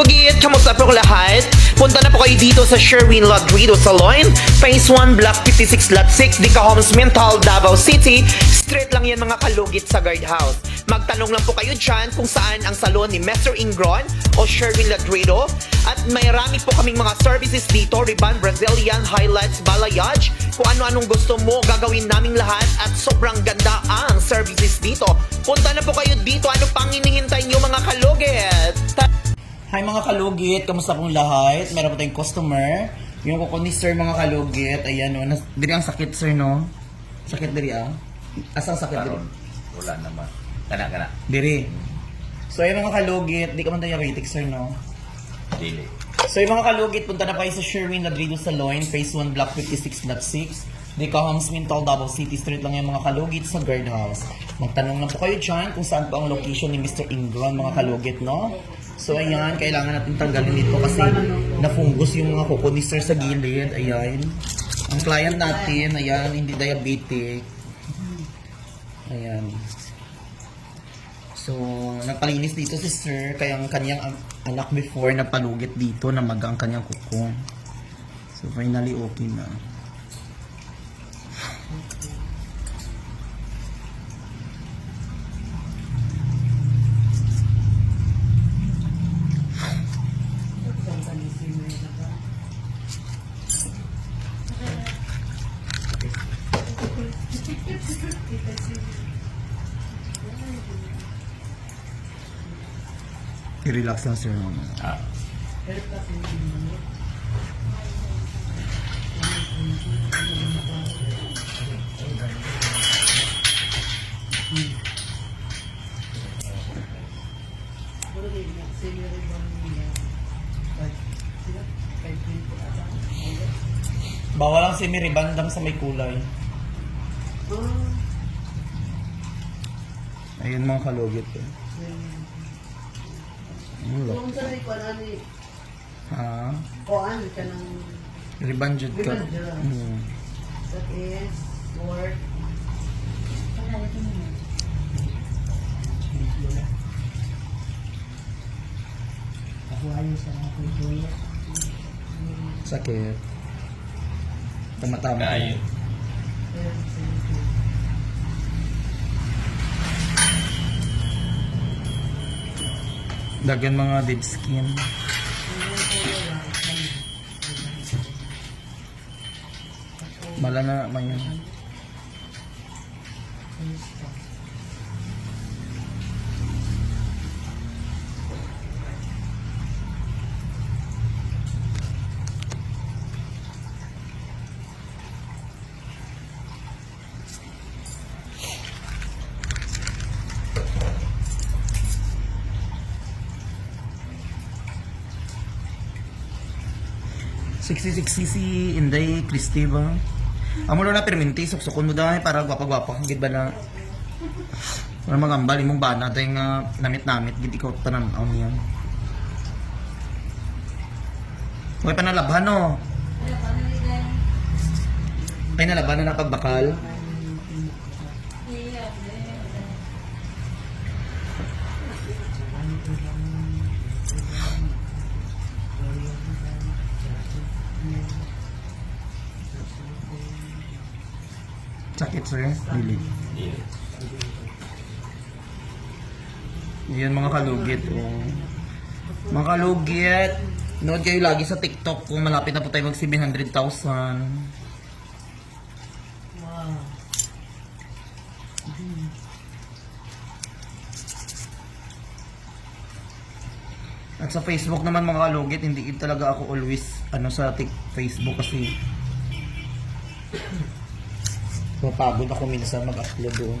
Kalugit! Kamusta po lahat? Punta na po kayo dito sa Sherwin Ladrido Salon, Phase 1, Block 56, Lot 6, Dica Homes, Mental, Davao City. Straight lang yan mga kalugit sa guardhouse. Magtanong lang po kayo dyan kung saan ang salon ni Mr. Ingron o Sherwin Ladrido. At may rami po kaming mga services dito, Riban, Brazilian, Highlights, Balayage. Kung ano-anong gusto mo, gagawin naming lahat at sobrang ganda ang services dito. Punta na po kayo dito. Ano pang hinihintay nyo mga kalugit? Hi mga kalugit, kamusta pong lahat? Meron po tayong customer. Yung kuko ni sir mga kalugit, ayan o. Nas- diri ang sakit sir no? Sakit diri ah. Asang sakit diri? Karon, wala naman. Kana, kana. Diri. So ayan mga kalugit, di ka man diabetic sir no? Dili. So yung mga kalugit, punta na kayo sa Sherwin Ladrido Salon, Phase 1, Block 56, Lot 6. Di ka Homes Mintal, Davao City Street lang yung mga kalugit sa guardhouse. Magtanong lang po kayo dyan kung saan po ang location ni Mr. Ingron, mga kalugit, no? So ayan, kailangan natin tanggalin dito kasi nafungus yung mga kuko ni Sir sa gilid. Ayan. Ang client natin, ayan, hindi diabetic. Ayan. So, nagpalinis dito si Sir, kaya ang kanyang an- anak before napalugit dito na maga ang kanyang kuko. So, finally okay na. I-relax lang sir. Ah, Bawal ang simiribandang sa may kulay. Ayun mga kalugit eh. Lock. Kung sa ko na ni Ha? Koan ka ng Ribandjud ka. Ribandjud. Hmm. that is work Sakit. Tamatama. kaayo. Dagyan mga dead skin. Mala na naman. Sixty-six cc Inday Christie ba? Amo na perminti suksukon mo dahil para gwapa-gwapa gid ba na Wala magambal imong bana tay nga namit-namit gid ikaw tanan aw niya. Way pa nalabhan no. Ay nalaban na napagbakal. Sakit sir, dili. Dili. Yan mga kalugit. Oh. Mga kalugit. Nood kayo lagi sa TikTok kung malapit na po tayo mag 700,000. wow At sa Facebook naman mga kalugit, hindi talaga ako always ano sa Facebook kasi mapagod ako minsan mag-upload doon.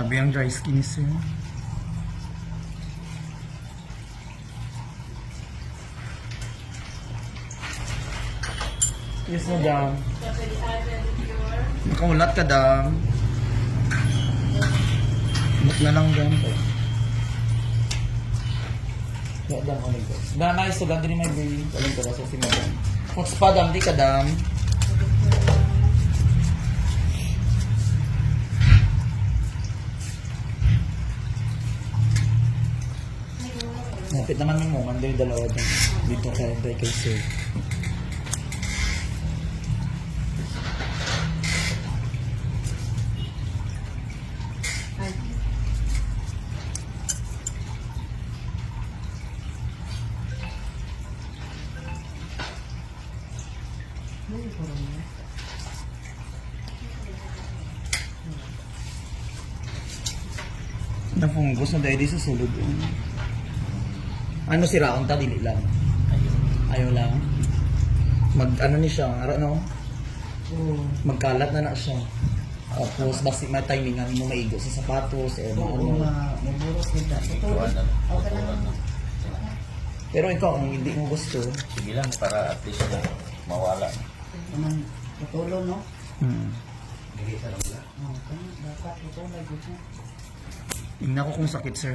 Grabe ang dry skin niya. Yes, madam. Nakaulat ka, dam. Ulat na lang, dam. Kaya, dam, ko? Dam, ay, so, ganda rin may baby. Alam ko, nasa si madam. Fox pa, dam, di ka, dam. Napit naman mo, manday dalawa dyan. Dito kay Day kay Sir. Na fungus na dahil sa sulod. Ano si Raon ta dili lang. Ayaw lang. Mag ano ni siya, ara no? Magkalat na na siya. Tapos basi may timingan mo maigo sa sapatos eh ano. Maburos kita. Ikuha na. Okay lang. Pero ikaw kung hindi mo gusto, Sige lang para at least na mawala. Naman, patulo, no? hmm. Oh, kaya dapat gusto. Tingnan ko kung sakit sir.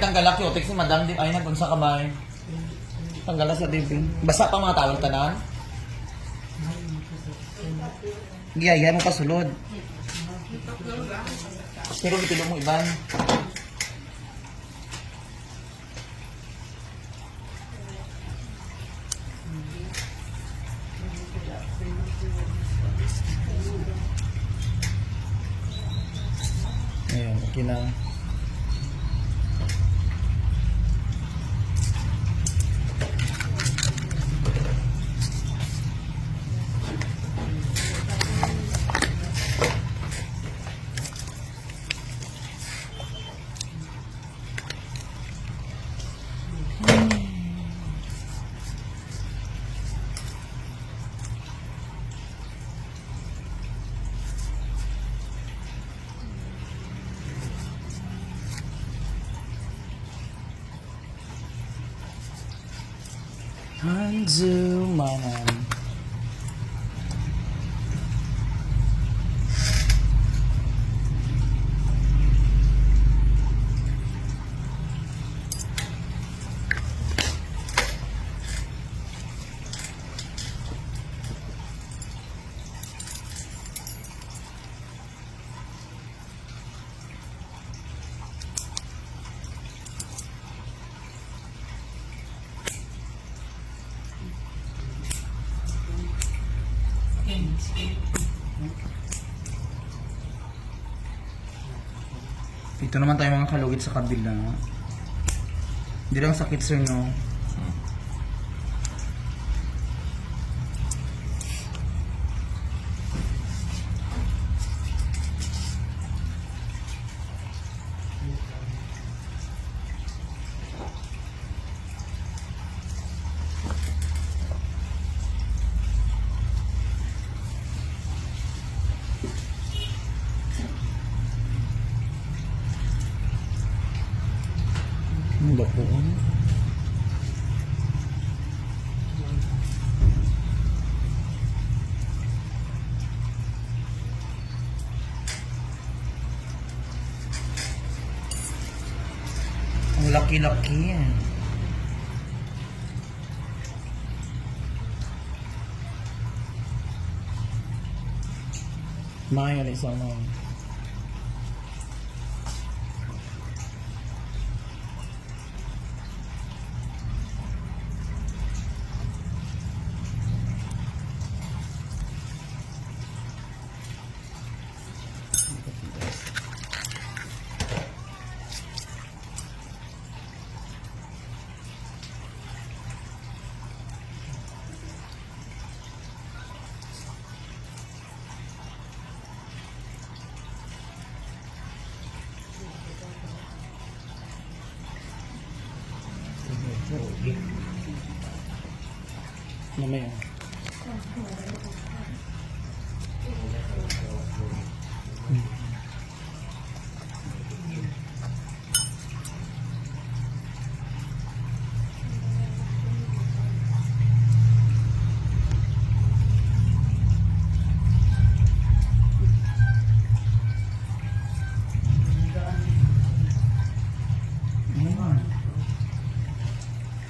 din. May tanggalak yung si Madam di ay nagpunsa ka ba? Tanggala sa dibing. Basa pa mga tawag tanan. Giyaya mo kasulod. Pero bitilo mo iban. Ayun, okay na. Undo my name. Dito naman tayo mga kalugit sa kabila. Hindi lang sakit sir no. Ano ba po? Ang laki-laki yan. Maya isang mga. Mamaya. Mm.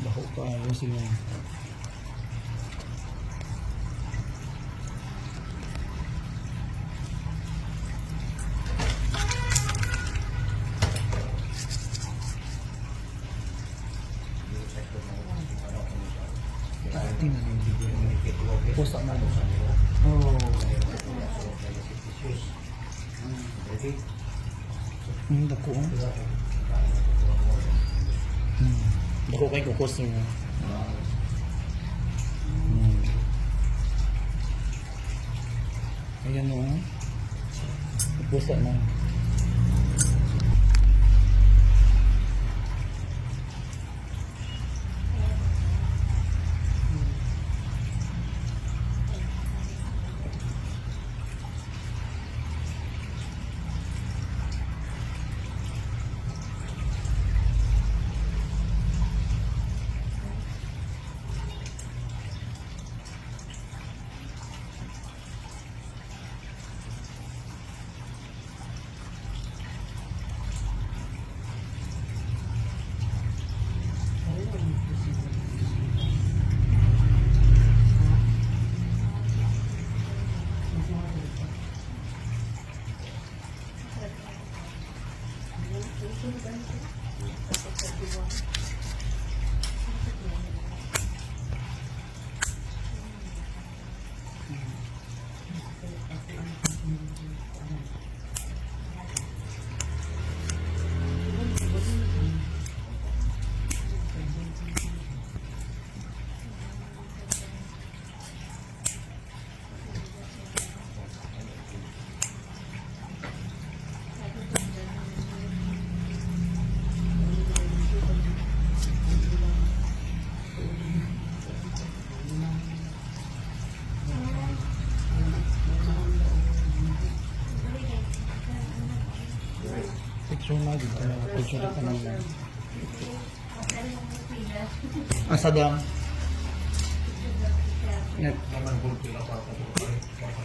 Bako pa ayun sila. Ati na yung video. Post na mo. Oh. Hmm, dako. oh. Hmm. Dako kay kukos niya. Hmm. Ayan o. Pusa na. Picture na dito. Picture ka naman. Asa dam? Net.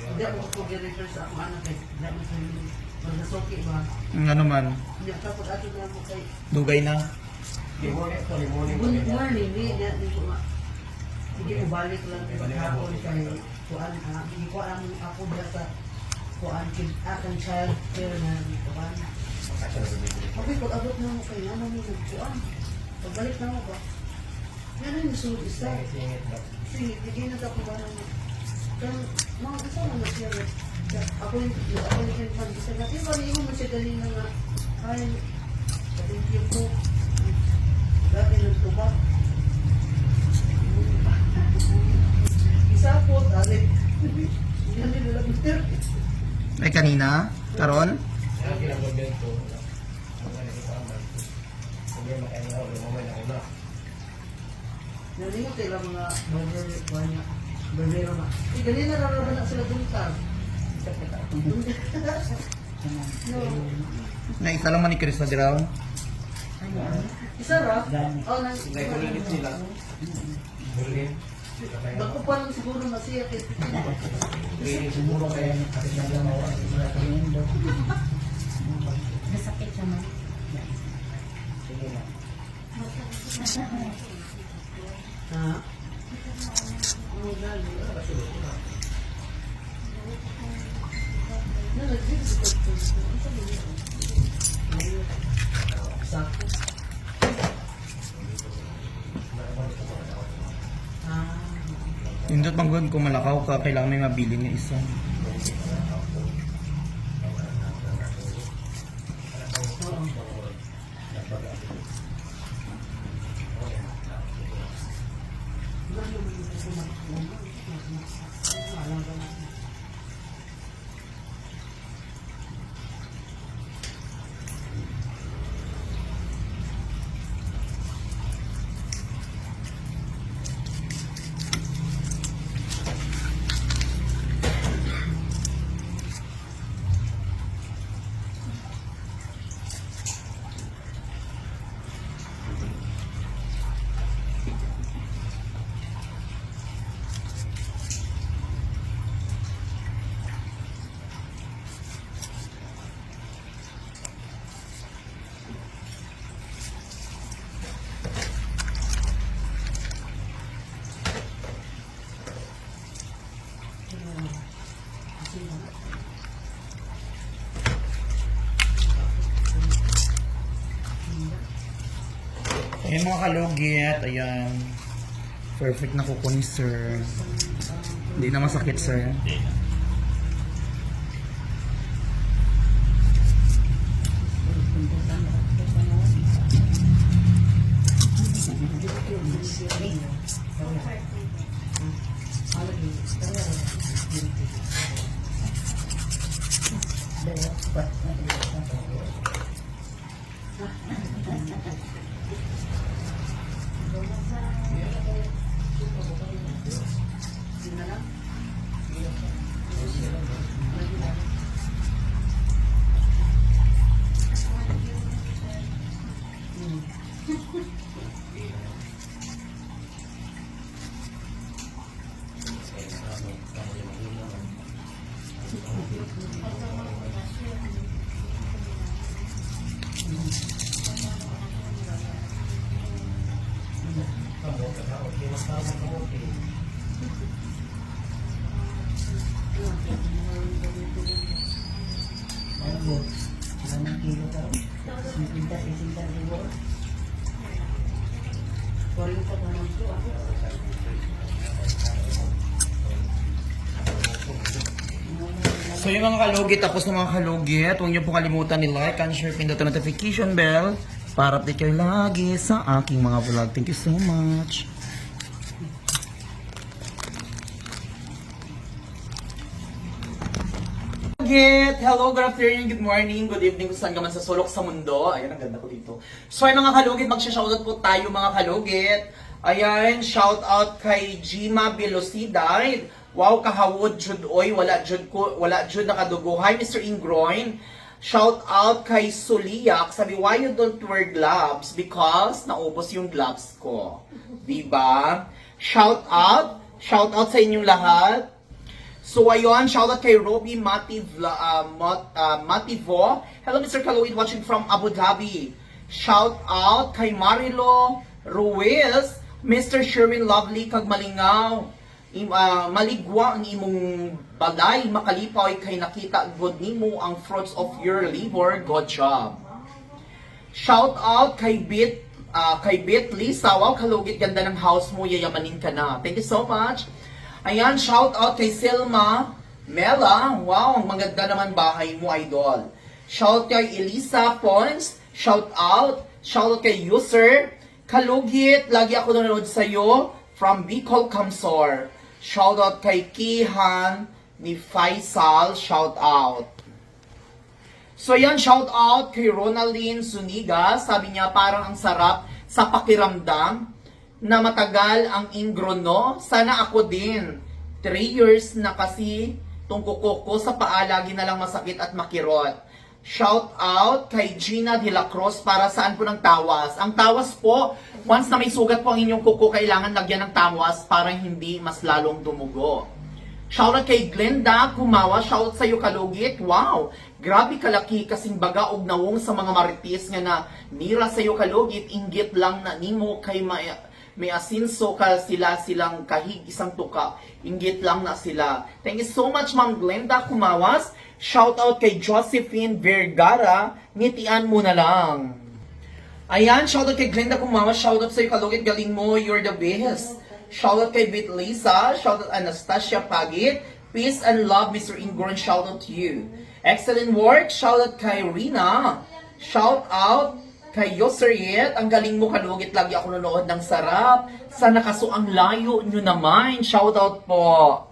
Hindi ako po refer sa ako anak kay hindi mo sa magsasoki ba. Ang ano man. Na Dugay na. good morning ni na di ko ma. Hindi ko balik lang kay hapon kay kuan. Hindi ko alam ako diya sa kuan akong child care na kuan. Okay, pag abot na mo kay ano mo kuan. Pagbalik na mo ba? Yan ang gusto isa. Sige, bigyan na ako ba ng kan mga mo na siya. Ako yung ako yung man isa na. Di ba niyo mo siya kanina nga Ay, thank you po. Dati nagtubak. Isa po, mister. Ay, kanina? Karon? Nalingot sila mga barber, kanya, barbero na. Eh, ganyan nararamdaman na sila duntar. No. Na isa lang manicurist na diraw. Isa ra? Oh, nang... sila. Bako pa lang siguro na siya kay Nasakit naman. Ha? Oh, dali. Nalagyan si Dr. Sako. Ah. Indot manggod kung malakaw ka, kailangan may mabili niya isa. Ayan mga kalugit, ayan. Perfect na kuko sir. Hindi na masakit sir. Waring pa naman to ako. So yung mga kalugit, tapos na mga kalugit, huwag niyo po kalimutan ni like and share, pindot notification bell para update kayo lagi sa aking mga vlog. Thank you so much. Kalugit! Hello, good afternoon, good morning, good evening kung saan ka man sa sulok sa mundo. Ayan, ang ganda ko dito. So ay mga kalugit, magsha-shoutout po tayo mga kalugit. Ayan, shoutout kay Jima Velocidad. Wow, kahawod jud oy, wala jud ko, wala jud nakadugo. Hi Mr. Ingroin. Shout out kay Suliak. Sabi, why you don't wear gloves? Because naubos yung gloves ko. Diba? Shout out. Shout out sa inyong lahat. So ayun, shoutout kay Roby Mativ, uh, Mot, uh, Mativo. Hello Mr. Kalawit watching from Abu Dhabi. Shout out kay Marilo Ruiz, Mr. Sherwin Lovely kag Malingaw. Im, uh, maligwa ang imong balay, makalipaw kay nakita good nimo ang fruits of your labor. Good job. Shout out kay Bit ah, kay Bit Lisa. Wow, kalugit ganda ng house mo. Yayamanin ka na. Thank you so much. Ayan, shout out kay Selma Mela. Wow, ang maganda naman bahay mo, idol. Shout kay Elisa Pons. Shout out. Shout out kay user. Kalugit, lagi ako nanonood sa'yo from Bicol Kamsor. Shout out kay Kihan ni Faisal. Shout out. So yan, shout out kay Ronaldine Zuniga. Sabi niya parang ang sarap sa pakiramdam na matagal ang ingrono. Sana ako din. Three years na kasi tong kuko ko sa paa lagi na lang masakit at makirot. Shout out kay Gina De La Cruz para saan po ng tawas. Ang tawas po, once na may sugat po ang inyong kuko, kailangan lagyan ng tawas para hindi mas lalong dumugo. Shoutout kay Glenda Kumawa, shoutout sa iyo kalugit. Wow, grabe kalaki kasing baga og nawong sa mga marites nga na nira sa iyo kalugit, inggit lang na nimo kay may, may asinso ka sila silang kahig isang tuka. Inggit lang na sila. Thank you so much Ma'am Glenda Kumawas. Shoutout kay Josephine Vergara, ngitian mo na lang. Ayan, shoutout kay Glenda Kumawa, shoutout sa iyo kalugit, galing mo, you're the best. Shoutout kay Bit Lisa, shoutout Anastasia Pagit, peace and love Mr. Ingron, shoutout to you. Excellent work, shoutout kay Rina, shoutout kay Yoseriet, ang galing mo kalugit, lagi ako nanonood ng sarap. Sana kaso ang layo nyo naman, shoutout po.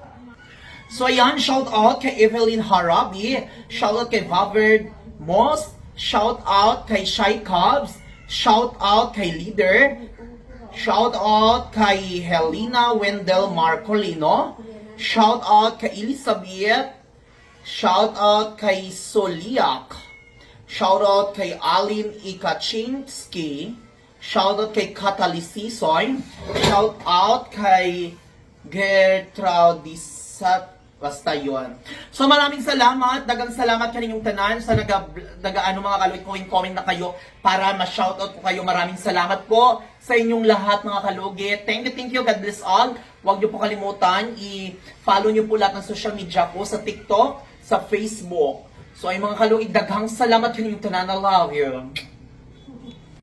So ayan, shout out kay Evelyn Harabi, shout out kay Robert Moss, shout out kay Shy Cubs, shout out kay Leader, shout out kay Helena Wendell Marcolino, shout out kay Elizabeth, shout out kay Soliak, shout out kay Alin Ikachinsky, shout out kay Katali Sisoy, shout out kay Gertraudisat Basta yon. So maraming salamat, dagang salamat kaninyong tanan sa naga, naga ano mga kalugit comment comment na kayo para ma-shoutout ko kayo. Maraming salamat po sa inyong lahat mga kalugit. Thank you, thank you. God bless all. Huwag niyo po kalimutan i-follow niyo po lahat ng social media ko sa TikTok, sa Facebook. So ay mga kalugit, daghang salamat kaninyong tanan. I love you.